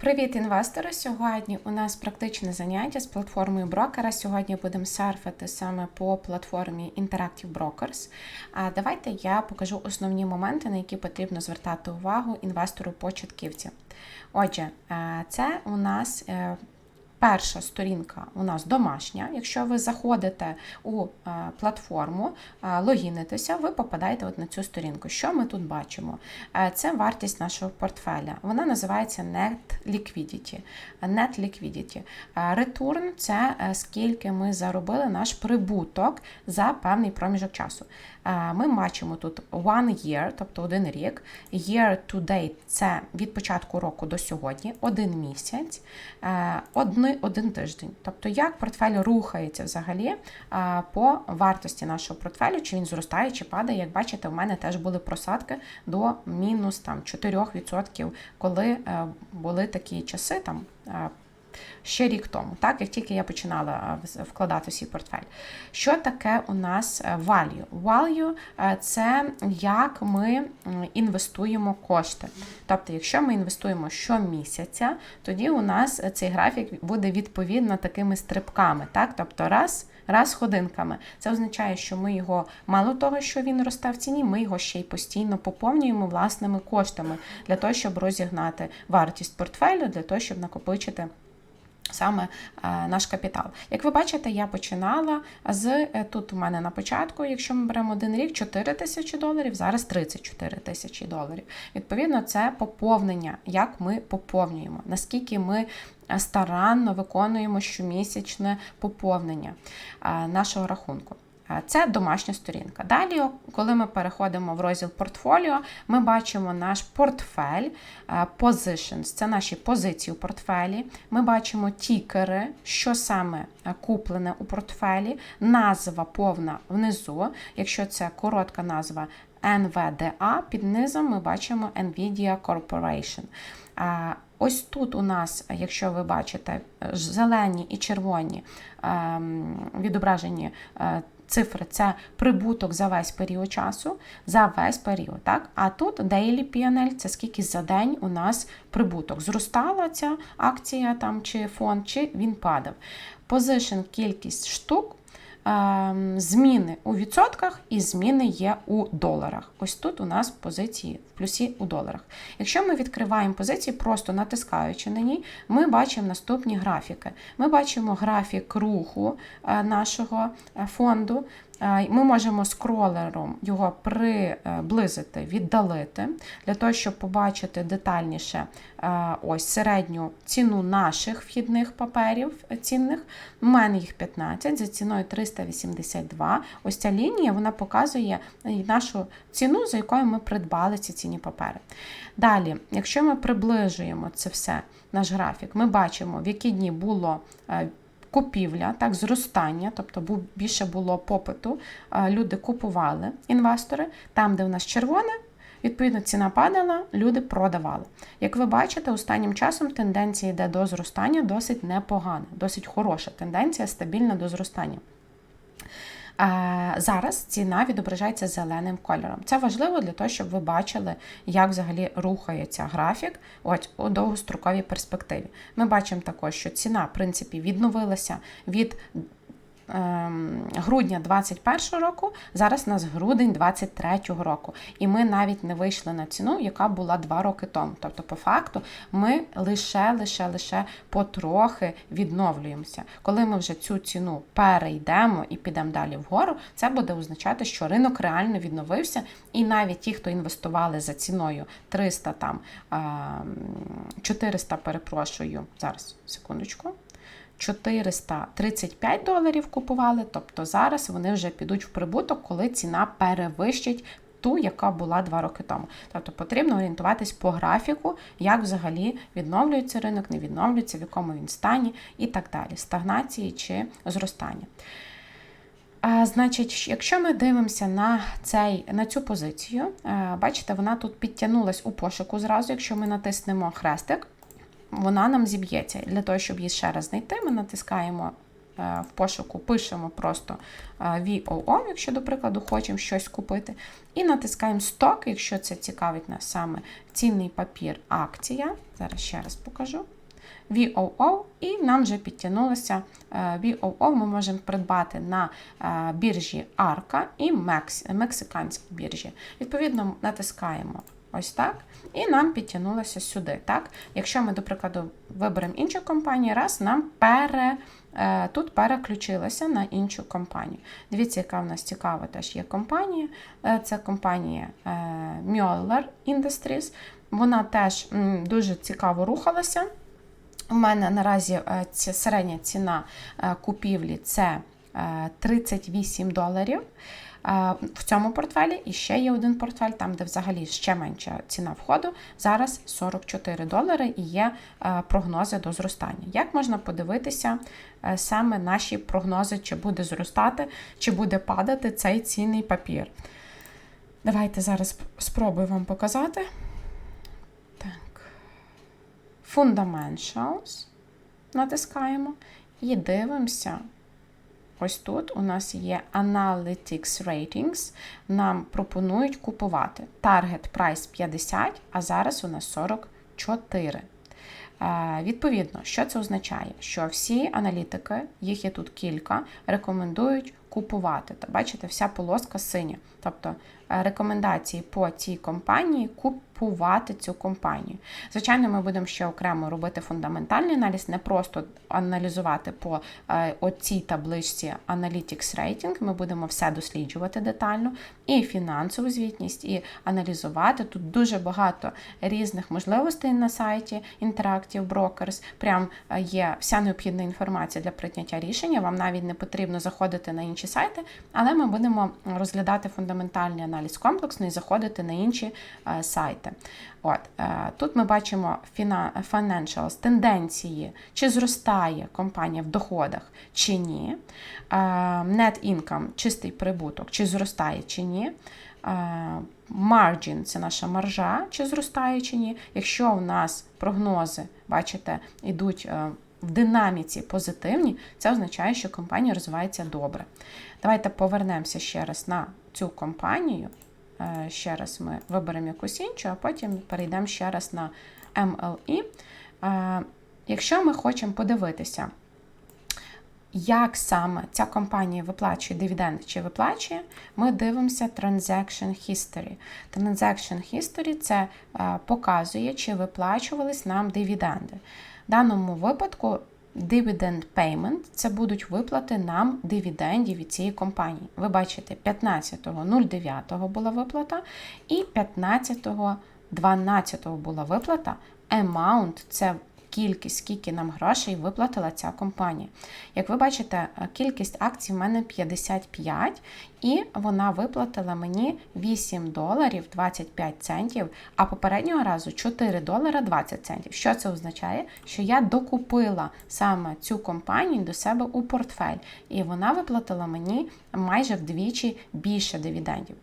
Привіт, інвестори! Сьогодні у нас практичне заняття з платформою брокера. Сьогодні будемо серфити саме по платформі Interactive Brokers. А давайте я покажу основні моменти, на які потрібно звертати увагу інвестору початківці. Отже, е, це у нас е, Перша сторінка у нас домашня. Якщо ви заходите у е, платформу, е, логінитеся, ви попадаєте от на цю сторінку. Що ми тут бачимо? Е, Це вартість нашого портфеля. Вона називається Net Liquidity. Net Liquidity. Return – це скільки ми заробили наш прибуток за певний проміжок часу. Ми бачимо тут one year, тобто один рік, year to date – це від початку року до сьогодні, один місяць, е, один тиждень. Тобто, як портфель рухається взагалі е, по вартості нашого портфелю, чи він зростає, чи падає. Як бачите, в мене теж були просадки до мінус там 4%, коли е, були такі часи там. Ще рік тому, так як тільки я починала е, вкладати свій портфель. Що таке у нас е, value? Value е, – це як ми інвестуємо кошти. Тобто, якщо ми інвестуємо щомісяця, тоді у нас цей графік буде відповідно такими стрибками. Так? Тобто раз. Раз ходинками. Це означає, що ми його, мало того, що він росте в ціні, ми його ще й постійно поповнюємо власними коштами для того, щоб розігнати вартість портфелю, для того, щоб накопичити саме е, наш капітал. Як ви бачите, я починала з е, тут у мене на початку, якщо ми беремо один рік, 4 тисячі доларів, зараз 34 тисячі доларів. Відповідно, це поповнення, як ми поповнюємо, наскільки ми е, старанно виконуємо щомісячне поповнення нашого рахунку. Е, Це домашня сторінка. Далі, коли ми переходимо в розділ портфоліо, ми бачимо наш портфель, е, positions, це наші позиції у портфелі. Ми бачимо тікери, що саме е, куплене у портфелі, назва повна внизу. Якщо це коротка назва NVDA, під низом ми бачимо Nvidia Corporation. Ось тут у нас, якщо ви бачите, зелені і червоні ем, відображені цифри це прибуток за весь період часу, за весь період. так? А тут daily PNL – це скільки за день у нас прибуток. Зростала ця акція там чи фонд, чи він падав. Позишн – кількість штук. Ем, Зміни у відсотках і зміни є у доларах. Ось тут у нас позиції в плюсі у доларах. Якщо ми відкриваємо позиції, просто натискаючи на ній, ми бачимо наступні графіки. Ми бачимо графік руху е, нашого е, фонду. Е, Ми можемо скролером його приблизити, віддалити, для того, щоб побачити детальніше е, ось середню ціну наших вхідних паперів е, цінних. У мене їх 15 за ціною 382. Ось ця лінія вона показує нашу ціну, за якою ми придбали ці цінні папери. Далі, якщо ми приближуємо це все, наш графік, ми бачимо, в які дні було купівля, так, зростання, тобто більше було попиту, люди купували, інвестори, там, де в нас червоне, відповідно, ціна падала, люди продавали. Як ви бачите, останнім часом тенденція йде до зростання досить непогана, досить хороша тенденція, стабільна до зростання. Е, Зараз ціна відображається зеленим кольором. Це важливо для того, щоб ви бачили, як взагалі рухається графік от, у довгостроковій перспективі. Ми бачимо також, що ціна, в принципі, відновилася від грудня 2021 року, зараз у нас грудень 2023 року. І ми навіть не вийшли на ціну, яка була 2 роки тому. Тобто, по факту, ми лише, лише, лише потрохи відновлюємося. Коли ми вже цю ціну перейдемо і підемо далі вгору, це буде означати, що ринок реально відновився, і навіть ті, хто інвестували за ціною 300 там ем, 400, перепрошую, зараз секундочку. 435 доларів купували, тобто зараз вони вже підуть в прибуток, коли ціна перевищить ту, яка була два роки тому. Тобто потрібно орієнтуватись по графіку, як взагалі відновлюється ринок, не відновлюється, в якому він стані і так далі, стагнації чи зростання. А, Значить, якщо ми дивимося на цей, на цю позицію, бачите, вона тут підтягнулась у пошуку зразу, якщо ми натиснемо хрестик, вона нам зіб'ється. Для того, щоб її ще раз знайти, ми натискаємо е, в пошуку пишемо просто е, VOO, якщо, до прикладу, хочемо щось купити, і натискаємо сток, якщо це цікавить нас саме цінний папір акція. Зараз ще раз покажу. VOO, і нам вже підтягнулося е, VOO ми можемо придбати на біржі Арка і Мекс, мексиканській біржі. Відповідно, натискаємо ось так, і нам підтягнулося сюди. Так? Якщо ми, до прикладу, виберемо іншу компанію, раз нам пере, е, тут переключилося на іншу компанію. Дивіться, яка в нас цікава теж є компанія. Це компанія Mueller Industries. Вона теж дуже цікаво рухалася. У мене наразі е, ця середня ціна е, купівлі це 38 е, доларів. В цьому портфелі і ще є один портфель, там, де взагалі ще менша ціна входу. Зараз 44 долари і є прогнози до зростання. Як можна подивитися саме наші прогнози, чи буде зростати, чи буде падати цей цінний папір? Давайте зараз спробую вам показати. Fundamentals. Натискаємо і дивимося. Ось тут у нас є Analytics Ratings. Нам пропонують купувати. Target Price 50, а зараз у нас 44. Е, відповідно, що це означає? Що всі аналітики, їх є тут кілька, рекомендують купувати. То бачите, вся полоска синя. Тобто е, рекомендації по цій компанії купувати цю компанію. Звичайно, ми будемо ще окремо робити фундаментальний аналіз, не просто аналізувати по е, оцій табличці Analytics Rating. Ми будемо все досліджувати детально, і фінансову звітність, і аналізувати. Тут дуже багато різних можливостей на сайті Interactive Brokers. Прям е, є вся необхідна інформація для прийняття рішення. Вам навіть не потрібно заходити на інші сайти, але ми будемо розглядати фундаментальний аналіз комплексний і заходити на інші е, сайти. От, е, Тут ми бачимо financials, тенденції, чи зростає компанія в доходах чи ні. Е, net income, чистий прибуток, чи зростає чи ні. Margin – це наша маржа, чи зростає чи ні. Якщо у нас прогнози, бачите, йдуть в динаміці позитивні, це означає, що компанія розвивається добре. Давайте повернемося ще раз на цю компанію. Е, ще раз ми виберемо якусь іншу, а потім перейдемо ще раз на MLE. Е, якщо ми хочемо подивитися, як саме ця компанія виплачує дивіденди чи виплачує, ми дивимося Transaction History. Transaction History це е, показує, чи виплачувались нам дивіденди. В даному випадку Dividend payment це будуть виплати нам дивідендів від цієї компанії. Ви бачите, 15.09 була виплата, і 15.12 була виплата. Amount це кількість, скільки нам грошей виплатила ця компанія. Як ви бачите, е, кількість акцій в мене 55, і вона виплатила мені 8 доларів 25 центів, а попереднього разу 4 долара 20 центів. Що це означає? Що я докупила саме цю компанію до себе у портфель, і вона виплатила мені майже вдвічі більше дивідендів.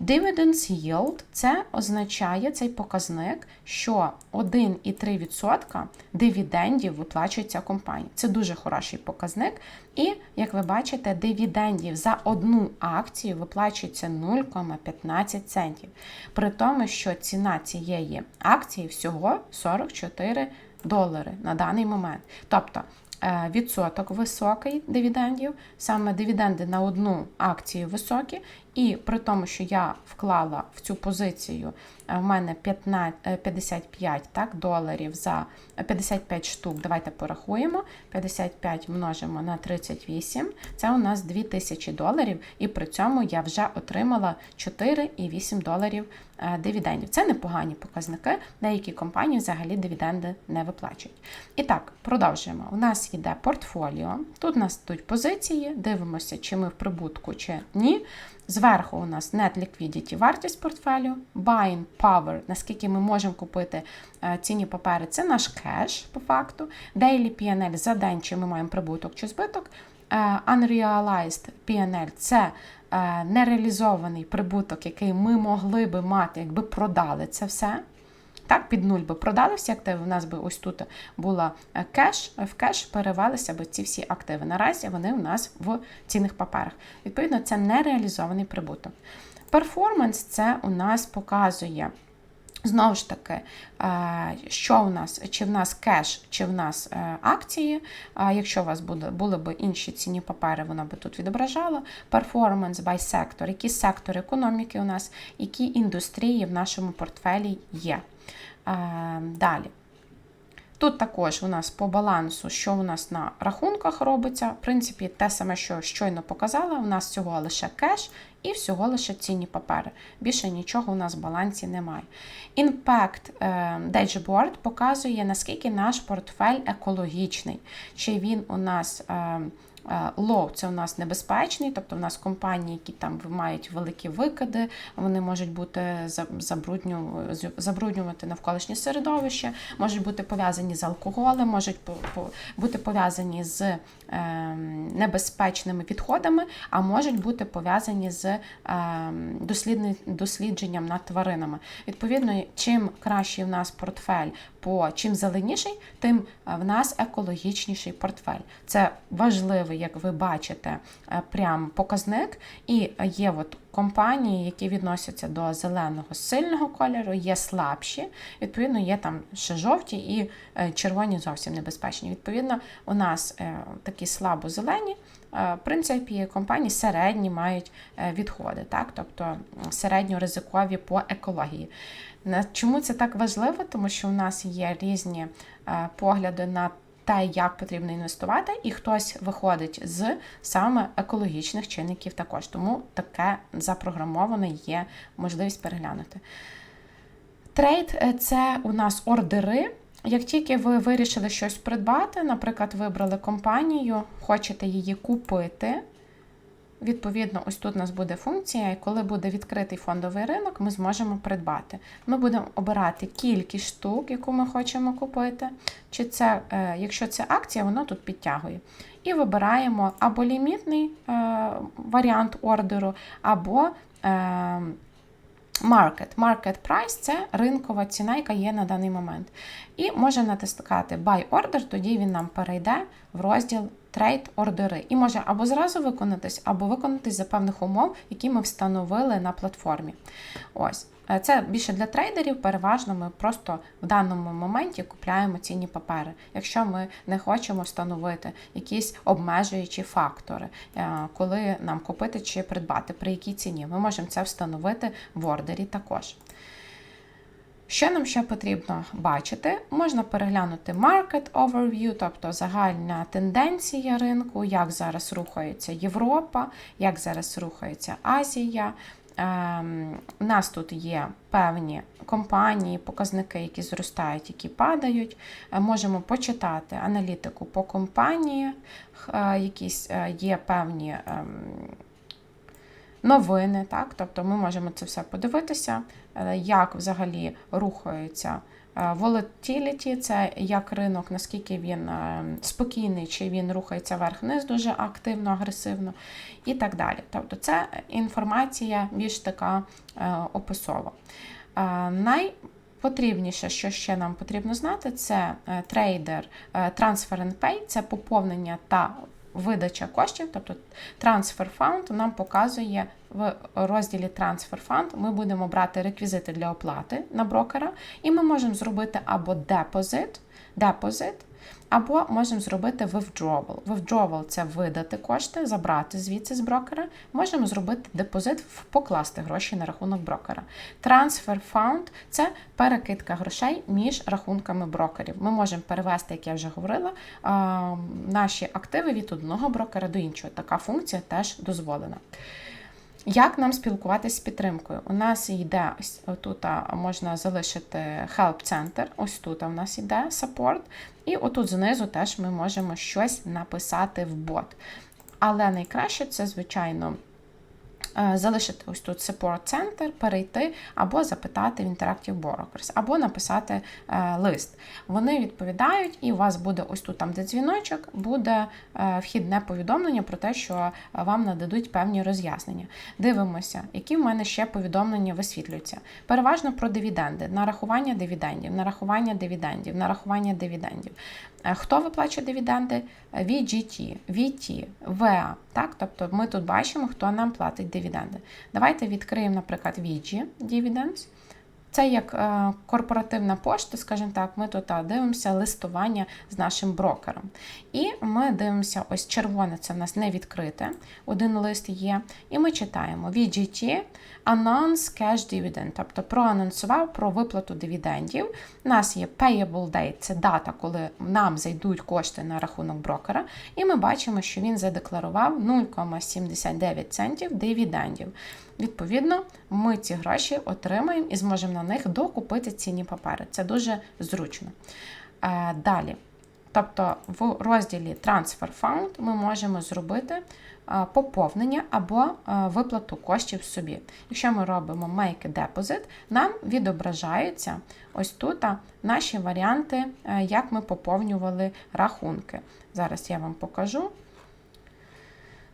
Dividends yield це означає цей показник, що 1,3% дивідендів виплачується компанії. Це дуже хороший показник. І, як ви бачите, дивідендів за одну акцію виплачується 0,15 центів. При тому, що ціна цієї акції всього 44 долари на даний момент. Тобто Е, відсоток високий дивідендів, саме дивіденди на одну акцію високі, і при тому, що я вклала в цю позицію в мене 15, 55 е, так, доларів за 55 штук. Давайте порахуємо. 55 множимо на 38, це у нас 2000 доларів, і при цьому я вже отримала 4,8 доларів е, дивідендів. Це непогані показники. Деякі компанії взагалі дивіденди не виплачують. І так, продовжуємо. У нас йде портфоліо. Тут у нас йдуть позиції, дивимося, чи ми в прибутку, чи ні. Зверху у нас Net Liquidity, вартість портфелю, Buying Power, наскільки ми можемо купити е, цінні папери, це наш кеш, по факту. Daily PNL за день, чи ми маємо прибуток чи збиток. Е, unrealized PNL це е, нереалізований прибуток, який ми могли би мати, якби продали це все. Так, під нуль би продали всі активи. У нас би ось тут була кеш, в кеш перевелися б ці всі активи. Наразі вони у нас в цінних паперах. Відповідно, це нереалізований прибуток. Перформанс це у нас показує. Знову ж таки, е, що у нас, чи в нас кеш, чи в нас е, акції. Якщо у вас буде, були б інші цінні папери, вона би тут відображала. Performance by sector, які сектори економіки у нас, які індустрії в нашому портфелі є. Е, далі. Тут також у нас по балансу, що у нас на рахунках робиться. В принципі, те саме, що щойно показала, у нас всього лише кеш і всього лише цінні папери. Більше нічого у нас в балансі немає. Impact е, Dashboard показує, наскільки наш портфель екологічний, чи він у нас. Е, Low – це у нас небезпечний, тобто у нас компанії, які там мають великі викиди, вони можуть бути забруднювати навколишнє середовище, можуть бути пов'язані з алкоголем, можуть бути пов'язані з ем, небезпечними відходами, а можуть бути пов'язані з ем, дослідженням над тваринами. Відповідно, чим кращий в нас портфель, по чим зеленіший, тим в нас екологічніший портфель. Це важливий як ви бачите, е, прям показник. І є от компанії, які відносяться до зеленого сильного кольору, є слабші, відповідно, є там ще жовті і е, червоні зовсім небезпечні. Відповідно, у нас е, такі слабо-зелені. В принципі, компанії середні мають відходи, так? тобто середньоризикові по екології. Чому це так важливо? Тому що у нас є різні погляди на те, як потрібно інвестувати, і хтось виходить з саме екологічних чинників також. Тому таке запрограмоване є можливість переглянути. Трейд е, це у нас ордери. Як тільки ви вирішили щось придбати, наприклад, вибрали компанію, хочете її купити, Відповідно, ось тут у нас буде функція, і коли буде відкритий фондовий ринок, ми зможемо придбати. Ми будемо обирати кількість штук, яку ми хочемо купити. Чи це, е, Якщо це акція, воно тут підтягує. І вибираємо або лімітний е, варіант ордеру, або е, Market. Market price це ринкова ціна, яка є на даний момент. І можемо натискати Buy Order, тоді він нам перейде в розділ трейд ордери. І може або зразу виконатись, або виконатись за певних умов, які ми встановили на платформі. Ось. Е, це більше для трейдерів, переважно ми просто в даному моменті купляємо цінні папери, якщо ми не хочемо встановити якісь обмежуючі фактори, е, коли нам купити чи придбати, при якій ціні. Ми можемо це встановити в ордері також. Що нам ще потрібно бачити? Можна переглянути Market Overview, тобто загальна тенденція ринку, як зараз рухається Європа, як зараз рухається Азія. Ем, у нас тут є певні компанії, показники, які зростають, які падають. Е, можемо почитати аналітику по компаніях, е, якісь е, є певні ем, новини. так? Тобто ми можемо це все подивитися, як взагалі рухаються. Volatility – це як ринок, наскільки він спокійний, чи він рухається вверх-вниз дуже активно, агресивно і так далі. Тобто це інформація більш така е, описова. Найпотрібніше, що ще нам потрібно знати, це е, трейдер е, Transfer and Pay, це поповнення та видача коштів, тобто Transfer Fund нам показує в розділі Transfer Fund, ми будемо брати реквізити для оплати на брокера, і ми можемо зробити або депозит, депозит або можемо зробити withdrawal. Withdrawal – це видати кошти, забрати звідси з брокера. Можемо зробити депозит, покласти гроші на рахунок брокера. Transfer fund – це перекидка грошей між рахунками брокерів. Ми можемо перевести, як я вже говорила, наші активи від одного брокера до іншого. Така функція теж дозволена. Як нам спілкуватися з підтримкою? У нас йде ось тут можна залишити Help Center, ось тут у нас йде Support, і отут знизу теж ми можемо щось написати в бот. Але найкраще це, звичайно, залишити ось тут Support Center, перейти або запитати в Interactive Brokers, або написати е, лист. Вони відповідають, і у вас буде ось тут, там, де дзвіночок, буде е, вхідне повідомлення про те, що вам нададуть певні роз'яснення. Дивимося, які в мене ще повідомлення висвітлюються. Переважно про дивіденди, нарахування дивідендів, нарахування дивідендів, нарахування дивідендів. Е, Хто виплачує дивіденди? Е, VGT, VT, VA. Так? Тобто ми тут бачимо, хто нам платить дивіденди. Давайте відкриємо, наприклад, VG Dividends. Це як е, корпоративна пошта, скажімо так, ми тут дивимося листування з нашим брокером. І ми дивимося, ось червоне це в нас не відкрите, один лист є. І ми читаємо VGT Announce Cash Dividend, тобто проанонсував про виплату дивідендів. У нас є Payable Date, це дата, коли нам зайдуть кошти на рахунок брокера. І ми бачимо, що він задекларував 0,79 центів дивідендів. Відповідно, ми ці гроші отримаємо і зможемо на них докупити цінні папери. Це дуже зручно. Е, Далі. Тобто в розділі Transfer Fund ми можемо зробити е, поповнення або е, виплату коштів собі. Якщо ми робимо Make a Deposit, нам відображаються ось тут наші варіанти, як ми поповнювали рахунки. Зараз я вам покажу.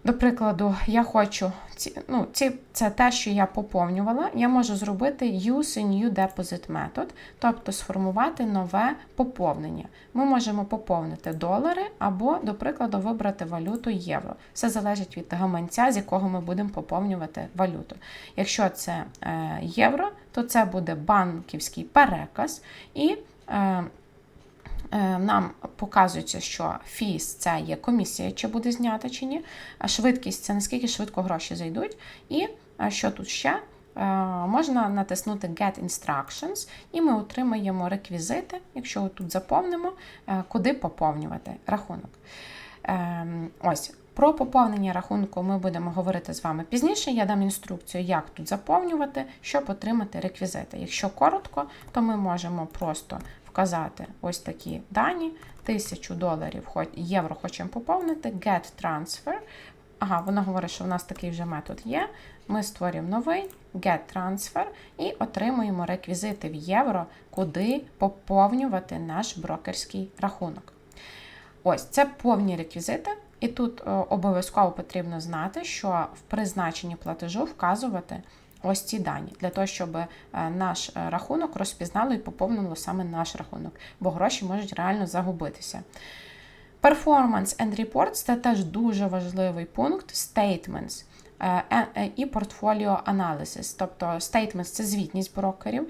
До прикладу, я хочу, ці, ну, ці, це те, що я поповнювала, я можу зробити Use a New Deposit Method, тобто сформувати нове поповнення. Ми можемо поповнити долари або, до прикладу, вибрати валюту євро. Все залежить від гаманця, з якого ми будемо поповнювати валюту. Якщо це е, євро, то це буде банківський переказ і. Е, нам показується, що фіс це є комісія, чи буде знята чи ні. Швидкість це наскільки швидко гроші зайдуть. І що тут ще? Можна натиснути Get Instructions, і ми отримаємо реквізити, якщо тут заповнимо, куди поповнювати рахунок. Ось. Про поповнення рахунку ми будемо говорити з вами пізніше. Я дам інструкцію, як тут заповнювати, щоб отримати реквізити. Якщо коротко, то ми можемо просто вказати ось такі дані: 1000 доларів євро хочемо поповнити, get transfer. Ага, вона говорить, що в нас такий вже метод є. Ми створюємо новий get transfer і отримуємо реквізити в євро, куди поповнювати наш брокерський рахунок. Ось це повні реквізити. І тут е, обов'язково потрібно знати, що в призначенні платежу вказувати ось ці дані, для того, щоб е, наш е, рахунок розпізнало і поповнило саме наш рахунок, бо гроші можуть реально загубитися. Performance and Reports це теж дуже важливий пункт. Statements. Е, і портфоліо аналізис. Тобто statements – це звітність брокерів.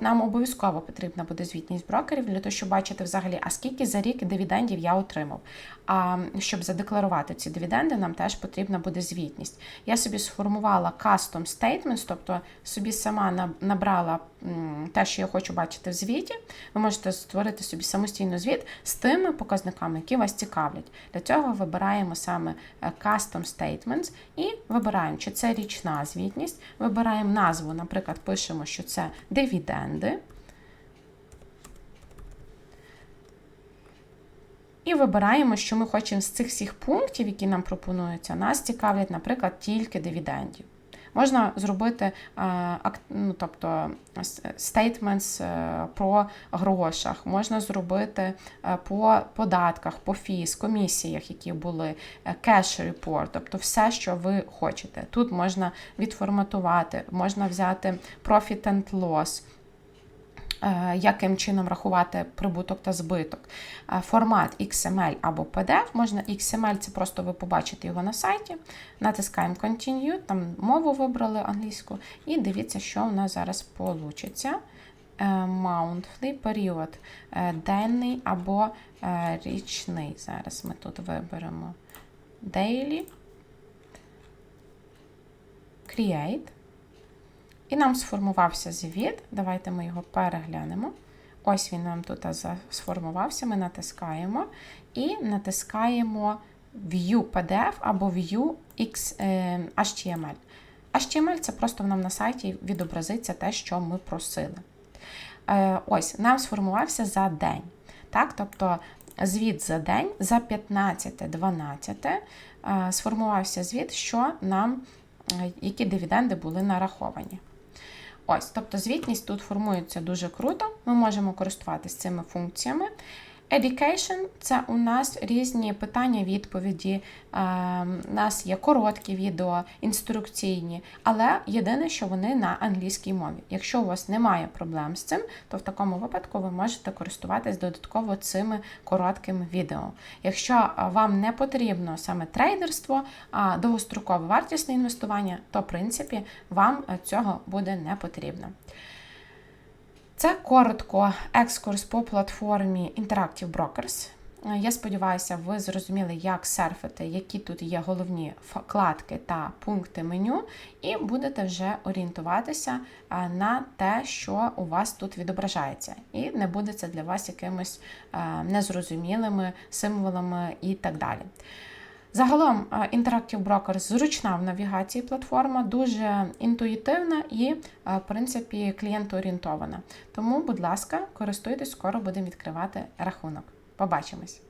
Нам обов'язково потрібна буде звітність брокерів для того, щоб бачити взагалі, а скільки за рік дивідендів я отримав. А щоб задекларувати ці дивіденди, нам теж потрібна буде звітність. Я собі сформувала custom statements, тобто собі сама набрала те, що я хочу бачити в звіті. Ви можете створити собі самостійно звіт з тими показниками, які вас цікавлять. Для цього вибираємо саме е, custom statements і вибираємо, чи це річна звітність, вибираємо назву, наприклад, пишемо, що це дивіденди. І вибираємо, що ми хочемо з цих всіх пунктів, які нам пропонуються, нас цікавлять, наприклад, тільки дивідендів. Можна зробити ну, тобто, statements е, про грошах, можна зробити е, по податках, по фіз, комісіях, які були, е, cash report, тобто все, що ви хочете. Тут можна відформатувати, можна взяти profit and loss. Е, яким чином рахувати прибуток та збиток. Е, формат XML або PDF. Можна XML, це просто ви побачите його на сайті. Натискаємо Continue, там мову вибрали англійську, і дивіться, що у нас зараз вийде. Monthly період денний або е, річний. Зараз ми тут виберемо Daily. Create. І нам сформувався звіт. Давайте ми його переглянемо. Ось він нам тут сформувався. Ми натискаємо і натискаємо View PDF або View HTML. HTML це просто нам на сайті відобразиться те, що ми просили. Е, ось, нам сформувався за день. Так, Тобто звіт за день, за 15-12 е, сформувався звіт, що нам е, які дивіденди були нараховані. Ось, тобто звітність тут формується дуже круто. Ми можемо користуватися цими функціями. Education – це у нас різні питання, відповіді. Е, У нас є короткі відео, інструкційні, але єдине, що вони на англійській мові. Якщо у вас немає проблем з цим, то в такому випадку ви можете користуватись додатково цими короткими відео. Якщо е, вам не потрібно саме трейдерство, а довгострокове вартісне інвестування, то в принципі вам е, цього буде не потрібно. Це коротко екскурс по платформі Interactive Brokers. Е, Я сподіваюся, ви зрозуміли, як серфити, які тут є головні вкладки та пункти меню, і будете вже орієнтуватися е, на те, що у вас тут відображається, і не буде це для вас якимось е, незрозумілими символами і так далі. Загалом е, Interactive Brokers зручна в навігації платформа, дуже інтуїтивна і, е, в принципі, клієнтоорієнтована. Тому, будь ласка, користуйтесь, скоро будемо відкривати рахунок. Побачимось!